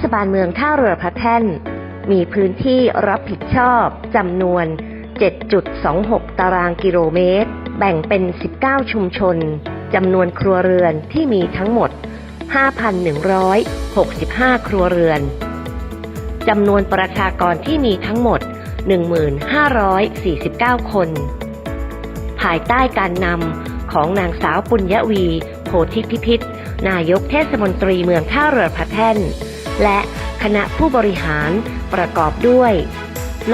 ศบาลเมืองท่าเรือพระแท่น มีพื้นที่รับผิดชอบจำนวน 7.26 ตารางกิโลเมตร แบ่งเป็น 19 ชุมชนจำนวนครัวเรือนที่มีทั้งหมด 5,165 ครัวเรือนจำนวนประชากรที่มีทั้งหมด 1,549 คน ภายใต้การนำของนางสาวปุญญวี โพธิพิพิธนายกเทศมนตรีเมืองท่าเรือพระแท่น และคณะผู้บริหารประกอบด้วย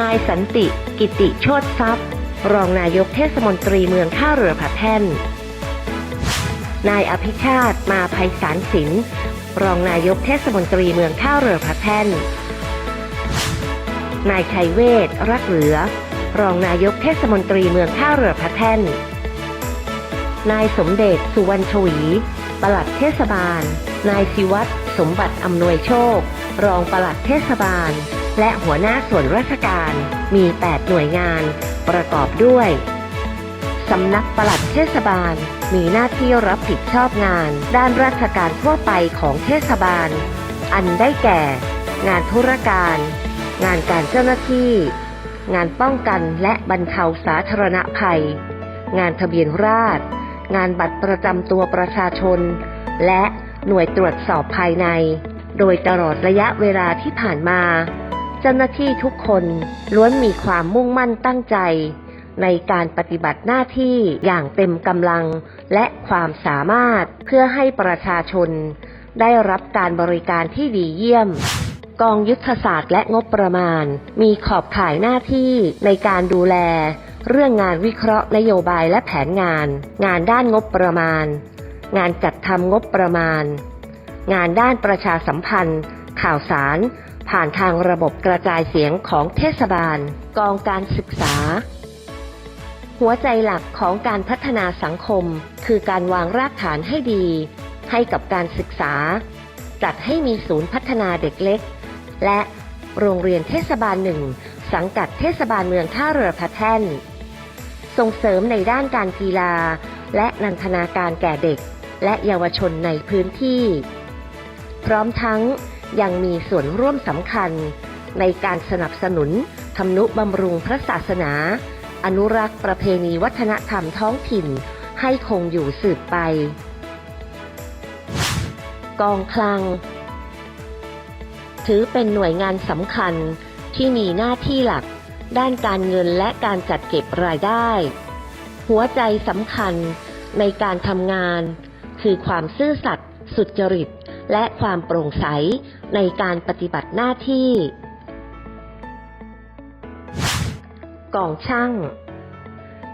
นายสันติ กิติโชตทรัพย์ รองนายกเทศมนตรีเมืองท่าเรือพระแท่น นายอภิชาติ มาภัยสารสิน รองนายกเทศมนตรีเมืองท่าเรือพระแท่น นายชัยเวศรักเหลือ รองนายกเทศมนตรีเมืองท่าเรือพระแท่น นายสมเด็จสุวรรณชวี ปลัดเทศบาล นายศิวัตร สมบัติอำนวยโชค รองปลัดเทศบาล และหัวหน้าส่วนราชการมี 8 หน่วยงาน ประกอบด้วยสำนักปลัดเทศบาล มีหน้าที่รับผิดชอบงาน ด้านราชการทั่วไปของเทศบาล อันได้แก่ งานธุรการ งานการเจ้าหน้าที่ งานป้องกันและบรรเทาสาธารณภัย งานทะเบียนราษฎรงานบัตรประจำตัวประชาชน และ หน่วยตรวจสอบภายใน โดยตลอดระยะเวลาที่ผ่านมา เจ้าหน้าที่ทุกคนล้วนมีความมุ่งมั่นตั้งใจ ในการปฏิบัติหน้าที่อย่างเต็มกำลังและความสามารถเพื่อให้ประชาชน ได้รับการบริการที่ดีเยี่ยมกองยุทธศาสตร์และงบประมาณ มีขอบข่ายหน้าที่ในการดูแล เรื่องงานวิเคราะห์นโยบายและแผนงาน งานด้านงบประมาณ งานจัดทำงบประมาณ งานด้านประชาสัมพันธ์ ข่าวสาร ผ่านทางระบบกระจายเสียงของเทศบาล กองการศึกษา หัวใจหลักของการพัฒนาสังคม คือการวางรากฐานให้ดี ให้กับการศึกษา จัดให้มีศูนย์พัฒนาเด็กเล็ก และโรงเรียนเทศบาลหนึ่งสังกัดเทศบาลเมืองท่าเรือพระแท่น ส่งเสริมในด้านการกีฬา และนันทนาการแก่เด็ก และเยาวชนในพื้นที่ พร้อมทั้งยังมีส่วนร่วมสำคัญ ในการสนับสนุนทำนุบำรุงพระศาสนา อนุรักษ์ประเพณีวัฒนธรรมท้องถิ่น ให้คงอยู่สืบไป กองคลัง ถือเป็นหน่วยงานสำคัญที่มีหน้าที่หลักด้านการเงินและการจัดเก็บรายได้ หัวใจสำคัญในการทำงาน คือความซื่อสัตย์สุจริต และความโปร่งใสในการปฏิบัติหน้าที่กองช่าง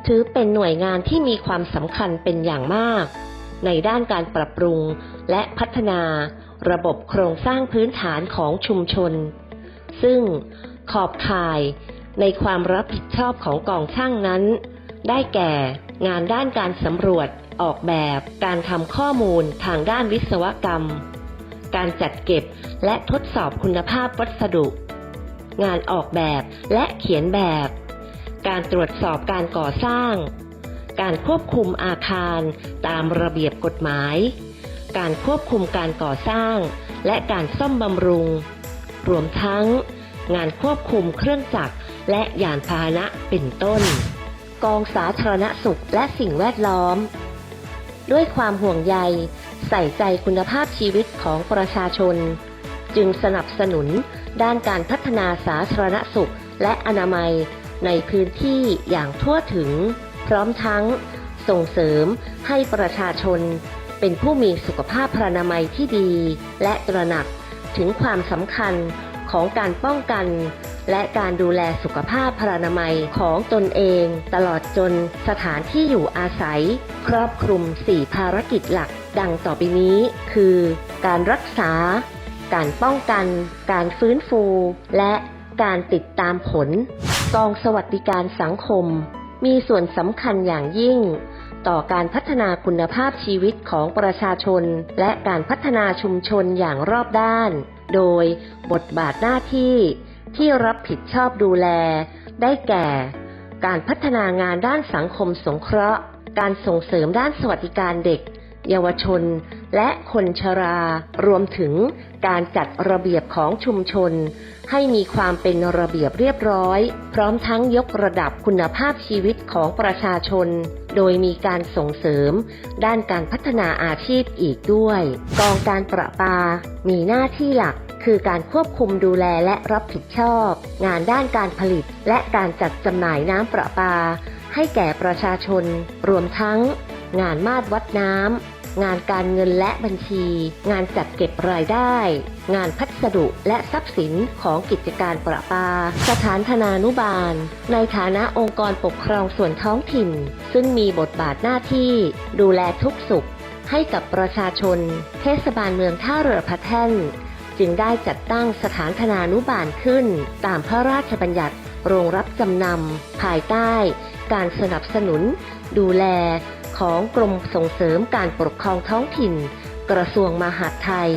ถือเป็นหน่วยงานที่มีความสำคัญเป็นอย่างมาก ในด้านการปรับปรุงและพัฒนา ระบบโครงสร้างพื้นฐานของชุมชน ซึ่งขอบข่ายในความรับผิดชอบของกองช่างนั้น ได้แก่ งานด้านการสำรวจ ออกแบบ การทำข้อมูลทางด้านวิศวกรรม การจัดเก็บและทดสอบคุณภาพวัสดุ งานออกแบบและเขียนแบบ การตรวจสอบการก่อสร้าง การควบคุมอาคาร ตามระเบียบกฎหมาย การควบคุมการก่อสร้าง และการซ่อมบำรุง รวมทั้ง งานควบคุมเครื่องจักรและยานพาหนะเป็นต้น กองสาธารณสุขและสิ่งแวดล้อม ด้วยความห่วงใยใส่ใจคุณภาพชีวิตของประชาชน จึงสนับสนุนด้านการพัฒนาสาธารณสุขและอนามัยในพื้นที่อย่างทั่วถึง พร้อมทั้งส่งเสริมให้ประชาชนเป็นผู้มีสุขภาพพรนามัยที่ดี และตระหนักถึงความสำคัญของการป้องกัน และการดูแลสุขภาพพรรณนามัยของตนเอง ตลอดจนสถานที่อยู่อาศัย ครอบคลุม 4 ภารกิจหลัก ดังต่อไปนี้ คือ การรักษา การป้องกัน การฟื้นฟู และการติดตามผล กองสวัสดิการสังคม มีส่วนสำคัญอย่างยิ่งต่อการพัฒนาคุณภาพชีวิตของประชาชน และการพัฒนาชุมชนอย่างรอบด้าน โดยบทบาทหน้าที่ ที่รับผิดชอบดูแล ได้แก่ การพัฒนางานด้านสังคมสงเคราะห์ การส่งเสริมด้านสวัสดิการเด็ก เยาวชน และคนชรา รวมถึงการจัดระเบียบของชุมชน ให้มีความเป็นระเบียบเรียบร้อย พร้อมทั้งยกระดับคุณภาพชีวิตของประชาชน โดยมีการส่งเสริม ด้านการพัฒนาอาชีพอีกด้วย กองการประปา มีหน้าที่หลัก คือการควบคุมดูแลและรับผิดชอบ งานด้านการผลิต และการจัดจำหน่ายน้ำประปา ให้แก่ประชาชน รวมทั้ง งานมาดวัดน้ำ งานการเงินและบัญชี งานจัดเก็บรายได้ งานพัสดุและทรัพย์สินของกิจการประปา สถานธนานุบาล ในฐานะองค์กรปกครองส่วนท้องถิ่น ซึ่งมีบทบาทหน้าที่ ดูแลทุกสุขให้กับประชาชน เทศบาลเมืองท่าเรือพระแท่น จึงได้จัดตั้งสถานธนานุบาลขึ้น ตามพระราชบัญญัติโรงรับจำนำ ภายใต้ การสนับสนุน ดูแลของกรมส่งเสริมการปกครองท้องถิ่น กระทรวงมหาดไทย